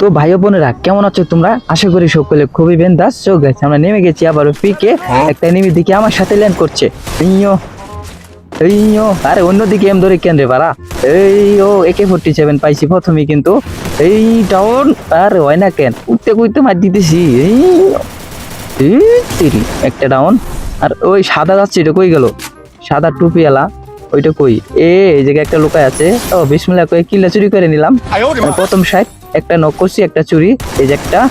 তো ভাই ও বোনেরা কেমন আছো তোমরা? আশা করি সকলে খুবই বেন্দাস। চোখ গেছে আমরা নেমে গেছি আবার পিকে একটা নেমে দিকে আমার সাথে ল্যান্ড করছে। আরে অন্যদিকে এম ধরে কেন রে পারা এই ও একে ফোরটি সেভেন পাইছি প্রথমে কিন্তু। এই ডাউন আরে হয় না কেন? উঠতে উঠতে মার দিতেছি। এই একটা ডাউন আর ওই সাদা যাচ্ছে এটা কই গেল? সাদা টুপিওয়ালা ওইটা কই? এ এই জায়গায় একটা লুকায় আছে। ও বিসমিল্লাহ কয়ে কিল্লা চুরি করে নিলাম। প্রথম সাইড একটা নকশি, একটা চুরি, এই যে একটা।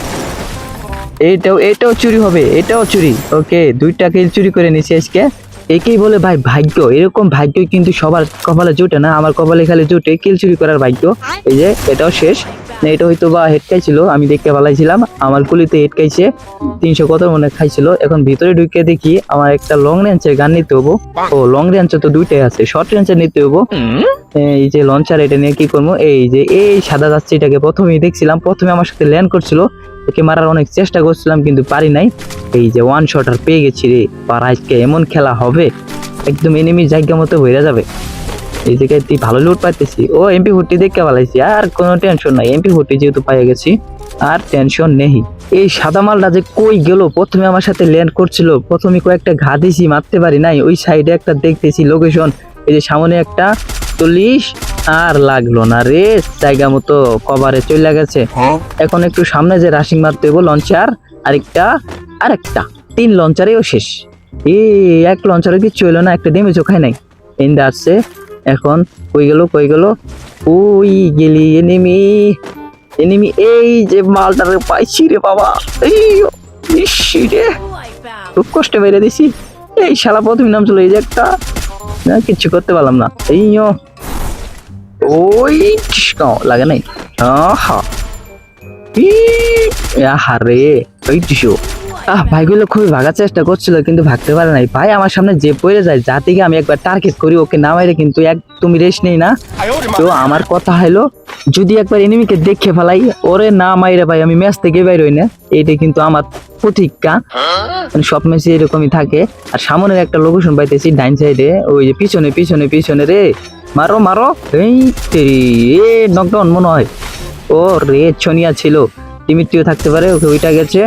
এইটাও এটাও চুরি হবে, এটাও চুরি। ওকে, দুইটা কিল চুরি করে নিছি আজকে। একেই বলে ভাই ভাগ্য, এরকম ভাগ্য কিন্তু সবার কপালে জোটে না, আমার কপালে খালি জোটে, কিল চুরি করার ভাগ্য। এই যে, এটাও শেষ। এটা হয়তো বা হেডকাই ছিল আমি দেখতে পালাইছিলাম। আমার গুলিতে হেডকাইছে তিনশো কত মনে খাইছিল। এখন ভিতরে ঢুকে দেখি আমার একটা লং রেঞ্জের গান নিতে হব। ও লং রেঞ্জে তো দুইটাই আছে শর্ট রেঞ্জের নিতে হব। এই যে লঞ্চার এটা নিয়ে কি করব? এই যে এই সাদা যাচ্ছে এটাকে প্রথমেই দেখছিলাম। প্রথমে আমার সাথে ল্যান্ড করছিল। একে মারার অনেক চেষ্টা করছিলাম কিন্তু পারি নাই। এই যে ওয়ান শট আর পেয়ে গেছি রে। আর আজকে এমন খেলা হবে। একদম এনিমি জায়গা মতো হয়ে যাবে। এই জায়গায় তুই ভালো লুট পাইতেছি। ও এমপি ফোরটি দেখতে পালাইছি। আর কোনো টেনশন নাই। এমপি ফোরটি যেহেতু পাই গেছি আর টেনশন নেই। এই সাদা মালটা যে কই গেল? প্রথমে আমার সাথে ল্যান্ড করছিল। প্রথমে কয়েকটা ঘা দিছি মারতে পারি নাই। ওই সাইডে একটা দেখতেছি লোকেশন এই যে সামনে একটা চল্লিশ আর লাগল না রে। জায়গা মতো কভারে চলে গেছে। এখন একটু সামনে যে রাশিং মারতে হইব লঞ্চার আরেকটা আরেকটা। তিন লঞ্চারেও শেষ। এই এক লঞ্চারে কিচ্ছু হইল না একটা ডেমেজও খাই নাই। এন্ডে আসছে এখন কই গেল কই গেল? ওই গেলি এনিমি এনিমি এই যে মালটারে পাইছি রে বাবা। এই রে। খুব কষ্টে বেড়ে দিছি। এই শালা প্রথমে নাম চলো এই যে একটা। না কিচ্ছু করতে পারলাম না। এই ওই লাগে নাই। আহা। ই, আহারে ওই টিসু আহ, ভাইগুলো খুবই ভাগার চেষ্টা করছিল, কিন্তু ভাগতে পারে নাই। ভাই আমার সামনে যে পড়ে যায়, যা থেকে আমি একবার টার্গেট করি, ওকে নামাইলে কিন্তু এক তুমি রেস্ট নেই না। তো আমার কথা হলো, যদি একবার এনিমিকে দেখে ফেলাই, ওরে না মাইরে ভাই, আমি ম্যাচ থেকে বের হই না। এইটা কিন্তু আমার প্রতিজ্ঞা। মানে সব ম্যাচে এরকমই থাকে। আর সামনের একটা লোকেশন পাইতেছি ডাইন সাইডে, ওই যে পিছনে পিছনে পিছনে রে। মারো মারো। এই নকডাউন মনে হয়। ও রে ছনিয়া ছিল। টিমিটিও থাকতে পারে ওকে ওইটা গেছে।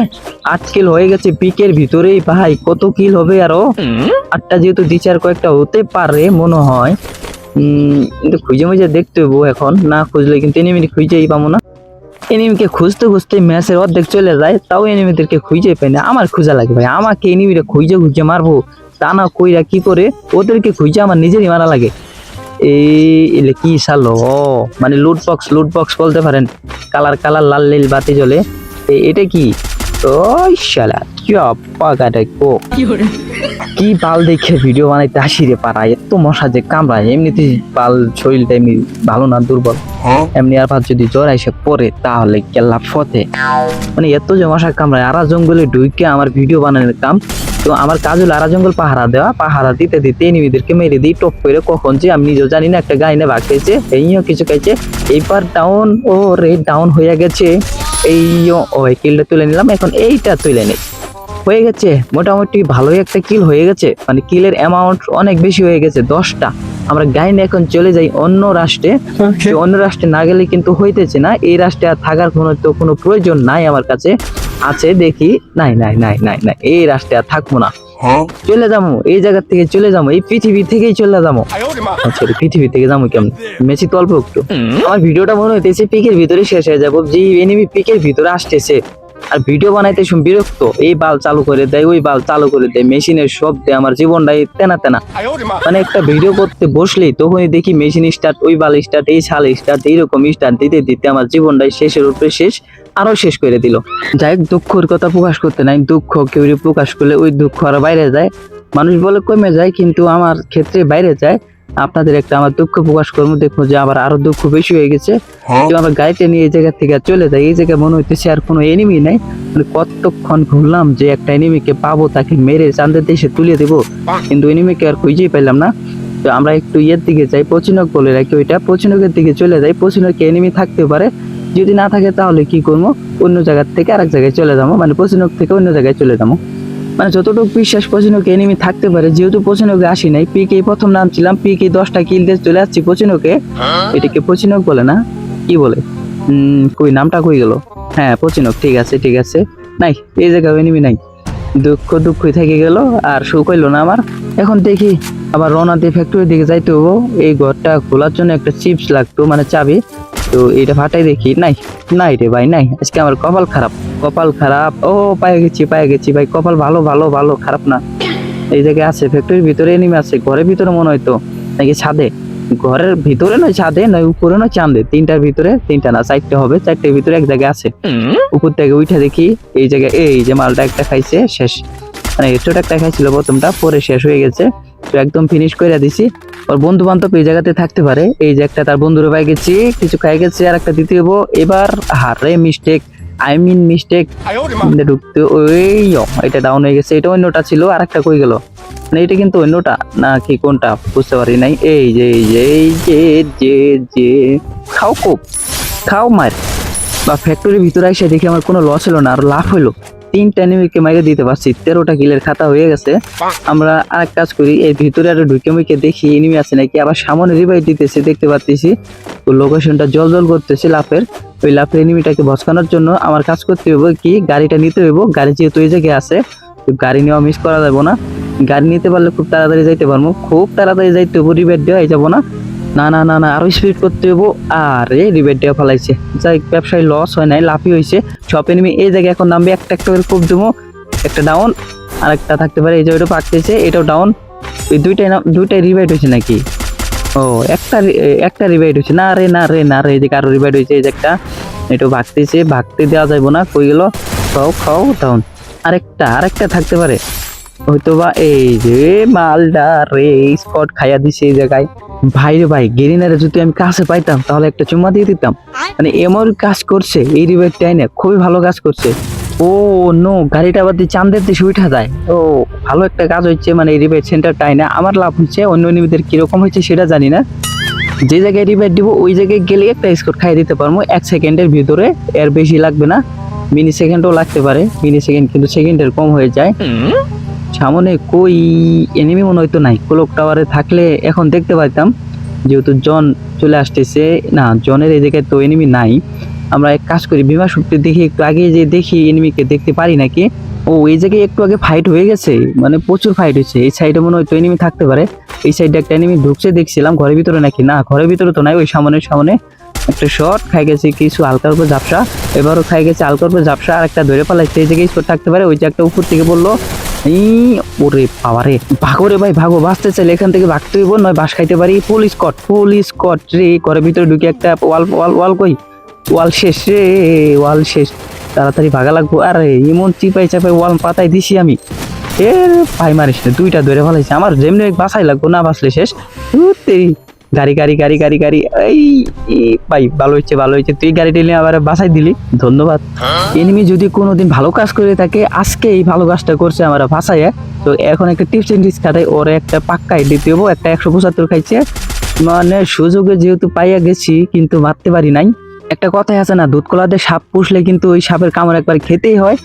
আট কিল হয়ে গেছে পিকের ভিতরেই ভাই কত কিল হবে আরও? আটটা যেহেতু দ্বিচার কয়েকটা হতে পারে মনে হয়। কিন্তু খুঁজে মুজে দেখতে হইব এখন না খুঁজলে কিন্তু এনিমি খুঁজেই পাবো না। এনিমিকে খুঁজতে খুঁজতে ম্যাচের অর্ধেক চলে যায় তাও এনিমিদেরকে খুঁজে পাই না। আমার খোঁজা লাগে ভাই আমাকে এনিমিটা খুঁজে খুঁজে মারবো তা না কইরা কি করে? ওদেরকে খুঁজে আমার নিজেরই মারা লাগে। এই এলে কি সালো ও। মানে লুট বক্স লুট বক্স বলতে পারেন কালার কালার লাল নীল বাতি জ্বলে। এটা কি? ওই শালা কি অপাকাটা কো কি বাল দেখে ভিডিও বানাইতে আসি রে পারা এত মশা যে কামড়ায় এমনিতে বাল শরীরটা এমনি ভালো না দুর্বল। এমনি আর ভাত যদি জ্বর এসে পড়ে তাহলে কেল্লা ফতে মানে এত যে মশা কামড়ায় আরা জঙ্গলে ঢুকে আমার ভিডিও বানানোর কাম তো আমার কাজ হলো আরা জঙ্গল পাহারা দেওয়া, পাহারা দিতে দিতে এনিমিদেরকে মেরে দিই, টপ করে কখন যে আমি নিজেও জানি না, একটা গাইনে ভাগ খেয়েছে এইও কিছু খাইছে। এইবার ডাউন ও রে ডাউন হয়ে গেছে। এইও, ওই কিলটা তুলে নিলাম, এখন এইটা তুলে নেই। হয়ে গেছে, মোটামুটি ভালোই একটা কিল হয়ে গেছে। মানে কিলের অ্যামাউন্ট অনেক বেশি হয়ে গেছে, দশটা। আমরা গাইনে এখন চলে যাই অন্য রাষ্ট্রে। অন্য রাষ্ট্রে না গেলে কিন্তু হইতেছে না। এই রাষ্ট্রে আর থাকার কোনো তো কোনো প্রয়োজন নাই আমার কাছে। আছে দেখি। নাই নাই নাই নাই নাই। এই রাষ্ট্রে আর থাকব না। চলে যাব। এই জায়গা থেকে চলে যাব। এই পৃথিবী থেকেই চলে যাব। আচ্ছা পৃথিবী থেকে যাব কেমন? মেসি তো অল্প একটু। আমার ভিডিওটা মনে হইতেছে পিকের ভিতরে শেষ হয়ে যাব। যে এনিমি পিকের ভিতরে আসতেছে। আর ভিডিও বানাইতে শুন বিরক্ত। এই বাল চালু করে দেয় ওই বাল চালু করে দেয় মেশিনের শব্দে আমার জীবনটাই তেনা তেনা। মানে একটা ভিডিও করতে বসলেই তখনই দেখি মেশিন স্টার্ট ওই বাল স্টার্ট এই ছাল স্টার্ট এইরকম স্টার্ট দিতে দিতে আমার জীবনটাই শেষের উপরে শেষ আরও শেষ করে দিল। যাই হোক দুঃখের কথা প্রকাশ করতে নাই দুঃখ কেউ প্রকাশ করলে ওই দুঃখ আরও বাইরে যায়। মানুষ বলে কমে যায় কিন্তু আমার ক্ষেত্রে বাইরে যায়। আপনাদের একটা আমার দুঃখ প্রকাশ করব। দেখব যে আবার আরও দুঃখ বেশি হয়ে গেছে। তো আমরা গাড়িটা নিয়ে এই জায়গা থেকে চলে যাই এই জায়গায় মনে হইতেছে আর কোনো এনিমি নাই। মানে কতক্ষণ ঘুরলাম যে একটা এনিমিকে পাবো তাকে মেরে চান্দের দেশে তুলে দেবো। কিন্তু এনিমিকে আর খুঁজেই পেলাম না। তো আমরা একটু ইয়ের দিকে যাই পচিনক বলে রাখি ওইটা। পচিনকের দিকে চলে যাই। পচিনকে এনিমি থাকতে পারে। যদি না থাকে তাহলে কি করব? অন্য জায়গার থেকে আরেক জায়গায় চলে যাব। মানে পচিনক থেকে অন্য জায়গায় চলে যাব। মানে যতটুকু বিশ্বাস পচিনোকে এনিমি থাকতে পারে যেহেতু পচিনোকে আসি নাই পিকে প্রথম নামছিলাম পিকে দশটা কিল দিয়ে চলে আসছি পচিনোকে এটাকে পচিনক বলে না? কি বলে? উম, কই নামটা কই গেল? হ্যাঁ পচিনক ঠিক আছে ঠিক আছে। নাই এই জায়গায় এনিমি নাই। দুঃখ দুঃখই থেকে গেল, আর সুখ হইল না আমার। এখন দেখি, আবার রওনাতে ফ্যাক্টরি দিকে যাইতে হব এই ঘরটা খোলার জন্য একটা চিপস লাগতো মানে চাবি। তো এটা ফাটাই দেখি, নাই নাই রে ভাই, নাই। আজকে আমার কপাল খারাপ কপাল খারাপ। ও, পায়ে গেছি পায়ে গেছি ভাই, কপাল ভালো ভালো ভালো, খারাপ না। এই জায়গায় আছে ফ্যাক্টরির ভিতরে এনিমে আছে, ঘরের ভিতরে মনে হয়তো নাকি ছাদে? ঘরের ভিতরে নয় ছাদে নয় উপরে নয় চাঁদে। তিনটার ভিতরে তিনটা না চারটে হবে চারটের ভিতরে এক জায়গায় আছে। উপর থেকে উঠে দেখি এই জায়গায় এই যে মালটা একটা খাইছে শেষ। মানে ছোট একটা খাইছিল প্রথমটা পরে শেষ হয়ে গেছে। তো একদম ফিনিশ করে দিছি। ওর বন্ধু বান্ধব এই জায়গাতে থাকতে পারে। এই যে একটা তার বন্ধুরে পাই গেছি কিছু খাই গেছে আর একটা দিতে হব এবার হারে মিস্টেক আই মিন মিস্টেক ঢুকতে ওই এটা ডাউন হয়ে গেছে। এটা অন্যটা ছিল আর একটা কই গেল? মানে এটা কিন্তু অন্যটা না কি কোনটা? বুঝতে পারি নাই। এই যে এই যে এই যে যে যে। খাও কোপ খাও মার। বা ফ্যাক্টরির ভিতরে এসে দেখি আমার কোনো লস হলো না, আর লাভ হলো। তিনটা এনিমিকে মাইরে দিতে পারছি। তেরোটা কিলের খাতা হয়ে গেছে। আমরা আরেক কাজ করি, এই ভিতরে আরও ঢুকে মুখে দেখি এনিমি আছে নাকি? আবার সামনে রিভাইভ দিতেছে, দেখতে পাচ্ছি তো লোকেশনটা জল জল করতেছে লাফের। ওই লাফের এনিমিটাকে ভসকানোর জন্য আমার কাজ করতে হবে কি? গাড়িটা নিতে হইব। গাড়ি যেহেতু এই জায়গায় আছে, তো গাড়ি নেওয়া মিস করা যাবে না। গাড়ি নিতে পারলে খুব তাড়াতাড়ি যাইতে পারব। খুব তাড়াতাড়ি যাইতে হব রিভাইভ দেওয়া যাব না। না না না না, আরও স্পিড করতে হব। আরে রিভাইভ দেওয়া ফেলাইছে। যাই ব্যবসায় লস হয় নাই লাফি হয়েছে সব নেমে এই জায়গায় এখন নামবে একটা একটা করে খুব দেবো একটা ডাউন আর একটা থাকতে পারে। এই যে ওইটা পাকতেছে, এটাও ডাউন এই দুইটাই না, দুইটাই রিভাইভ হয়েছে নাকি? ও, একটা একটা রিভাইড হয়েছে না রে না রে না রে, এই যে কারও রিভাইড হয়েছে এই যে একটা। এটাও ভাগতেছে, ভাগতে দেওয়া যাবে না, কই গেল? খাও খাও ডাউন আরেকটা আরেকটা থাকতে পারে। হয়তো বা এই যে মালটা রে স্পট খাইয়া দিছে এই জায়গায়। ভাই রে ভাই, গেরিনারে যদি আমি কাছে পাইতাম, তাহলে একটা চুমা দিয়ে দিতাম। মানে এমন কাজ করছে, এই রিভাইডটাই টাইনে খুবই ভালো কাজ করছে। ও, নো, গাড়িটা আবার দিয়ে চান্দের দেশে উঠা যায়। ও, ভালো একটা কাজ হচ্ছে মানে এই রিভাইড সেন্টারটাই না আমার লাভ হচ্ছে, অন্য নিমিদের কীরকম হচ্ছে সেটা জানি না। যে জায়গায় রিভাইড দিব, ওই জায়গায় গেলে একটা স্কোর খাইয়ে দিতে পারব। এক সেকেন্ডের ভিতরে এর বেশি লাগবে না। মিনি সেকেন্ডও লাগতে পারে মিনি সেকেন্ড কিন্তু সেকেন্ডের কম হয়ে যায়। সামনে কই? এনিমি মনে হয়তো নাই। ক্লক টাওয়ারে থাকলে এখন দেখতে পাইতাম, যেহেতু জন চলে আসতেছে, না, জনের এই জায়গায় তো এনিমি নাই। আমরা এক কাজ করি বিমা শক্তি দেখি একটু আগে যে দেখি এনিমিকে দেখতে পারি নাকি, ও এই জায়গায় একটু আগে ফাইট হয়ে গেছে মানে প্রচুর ফাইট হয়েছে। এই সাইডে মনে হয় তো এনিমি থাকতে পারে। এই সাইডে একটা এনিমি ঢুকছে, দেখছিলাম ঘরের ভিতরে নাকি। না, ঘরের ভিতরে তো নাই, ওই সামনে সামনে একটা শট খাই গেছে কিছু হালকার উপর ঝাপসা। এবারও খাই গেছে হালকার উপর ঝাপসা আর একটা ধরে পালাইছে, এই জায়গায় থাকতে পারে, ওই যে একটা উপর থেকে বলল ওরে বাবারে। ভাগো রে ভাই, ভাগো বাঁচতে চাইলে এখান থেকে ভাগতে হইব, নয় বাস খাইতে পারি। ফুল স্কট ফুল স্কট রে, ঘরের ভিতরে ঢুকে একটা ওয়াল ওয়াল ওয়াল কই? ওয়াল শেষ রে, ওয়াল শেষ। তাড়াতাড়ি ভাগা লাগবো। আরে এমন চিপাই চাপাই ওয়াল পাতাই দিছি আমি। এ ভাই মারিস না, দুইটা ধরে ফেলাইছে। আমার যেমনি বাসাই লাগবো, না বাসলে শেষ। তেরি। গাড়ি গাড়ি গাড়ি গাড়ি গাড়ি। এই ভাই, ভালো হচ্ছে ভালো হচ্ছে তুই গাড়িটা নিয়ে আবার বাসায় দিলি। ধন্যবাদ। এনিমি যদি কোনোদিন ভালো কাজ করে থাকে, আজকে এই ভালো কাজটা করছে আমার ভাষায় তো এখন একটা টিপস এন্ড টিপস খাটাই, ওর একটা পাক্কাই দিতে হব একটা একশো পঁচাত্তর খাইছে। মানে সুযোগে যেহেতু পাইয়া গেছি, কিন্তু মারতে পারি নাই। একটা কথাই আছে না দুধ কলাতে সাপ পুষলে কিন্তু ওই সাপের কামড় একবার খেতেই হয়।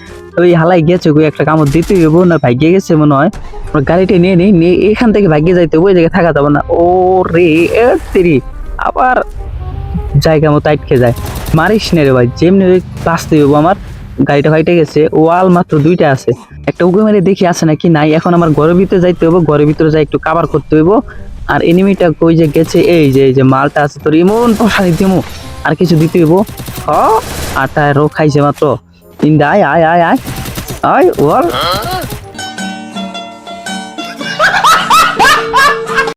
ওই হালাই গেছে ওই একটা কামড় দিতেই হব না ভাগ্যে গেছে মনে হয়। ওর গাড়িটা নিয়ে নিই নিয়ে এখান থেকে ভাগ্যে যাইতে হবে, ওই জায়গায় থাকা যাবে না। ও রে তেরি আবার জায়গা মতো আটকে যায়। মারিস নে রে ভাই যেমনি ওই বাঁচতে হইব আমার গাড়িটা ফাইটে গেছে ওয়াল মাত্র দুইটা আছে। একটা উগে মেরে দেখি আছে নাকি? নাই এখন আমার ঘরের ভিতরে যাইতে হব ঘরের ভিতরে যাই একটু কাবার করতে হইব। আর এনিমিটা কই যে গেছে এই যে এই যে মালটা আছে তোর এমন দিমু। আর কিছু দিতে হইব। হ আটা রো খাইছে মাত্র। ইন্দা আয় আয় আয় আয়। আয়, ওয়াল।